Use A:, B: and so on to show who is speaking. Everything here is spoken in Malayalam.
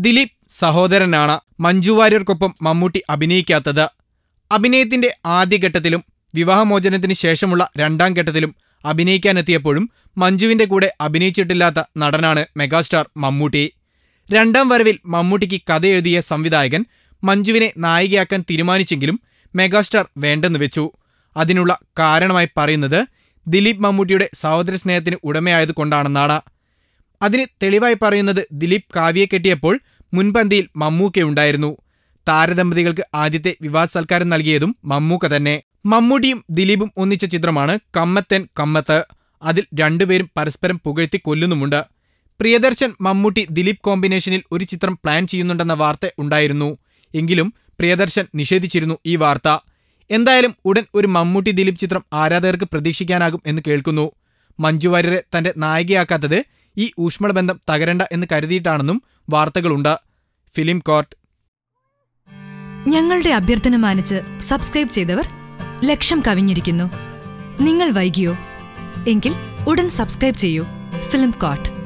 A: ദിലീപ് സഹോദരനാണ്. മഞ്ജു വാര്യർക്കൊപ്പം മമ്മൂട്ടി അഭിനയിക്കാത്തത്. അഭിനയത്തിന്റെ ആദ്യഘട്ടത്തിലും വിവാഹമോചനത്തിന് ശേഷമുള്ള രണ്ടാം ഘട്ടത്തിലും അഭിനയിക്കാനെത്തിയപ്പോഴും മഞ്ജുവിന്റെ കൂടെ അഭിനയിച്ചിട്ടില്ലാത്ത നടനാണ് മെഗാസ്റ്റാർ മമ്മൂട്ടി. രണ്ടാം വരവിൽ മമ്മൂട്ടിക്ക് കഥ എഴുതിയ സംവിധായകൻ മഞ്ജുവിനെ നായികയാക്കാൻ തീരുമാനിച്ചെങ്കിലും മെഗാസ്റ്റാർ വേണ്ടെന്ന് വെച്ചു. അതിനുള്ള കാരണമായി പറയുന്നത് ദിലീപ് മമ്മൂട്ടിയുടെ സഹോദര സ്നേഹത്തിന് ഉടമയായതുകൊണ്ടാണെന്നാണ് അതിന് തെളിവായി പറയുന്നത് ദിലീപ് കാവ്യയെ കെട്ടിയപ്പോൾ മുൻപന്തിയിൽ മമ്മൂക്കയുണ്ടായിരുന്നു താരദമ്പതികൾക്ക് ആദ്യത്തെ വിവാദ സൽക്കാരം നൽകിയതും മമ്മൂക്ക തന്നെ. മമ്മൂട്ടിയും ദിലീപും ഒന്നിച്ച ചിത്രമാണ് കമ്മത്തൻ കമ്മത്ത്. അതിൽ രണ്ടുപേരും പരസ്പരം പുകഴ്ത്തി കൊല്ലുന്നുമുണ്ട്. പ്രിയദർശൻ മമ്മൂട്ടി ദിലീപ് കോമ്പിനേഷനിൽ ഒരു ചിത്രം പ്ലാൻ ചെയ്യുന്നുണ്ടെന്ന വാർത്ത ഉണ്ടായിരുന്നു. എങ്കിലും പ്രിയദർശൻ നിഷേധിച്ചിരുന്നു ഈ വാർത്ത. എന്തായാലും ഉടൻ ഒരു മമ്മൂട്ടി ദിലീപ് ചിത്രം ആരാധകർക്ക് പ്രതീക്ഷിക്കാനാകും എന്ന് കേൾക്കുന്നു. മഞ്ജു വാര്യരെ തന്റെ നായികയാക്കാത്തത് ഈ ഊഷ്മള ബന്ധം തകരണ്ട എന്ന് കരുതിയിട്ടാണെന്നും വാർത്തകളുണ്ട്. Film court.
B: ഞങ്ങളുടെ അഭ്യർത്ഥന മാനിച്ച് സബ്സ്ക്രൈബ് ചെയ്തവർ ലക്ഷം കവിഞ്ഞിരിക്കുന്നു. നിങ്ങൾ വൈകിയോ? എങ്കിൽ ഉടൻ സബ്സ്ക്രൈബ് ചെയ്യൂ. Film coat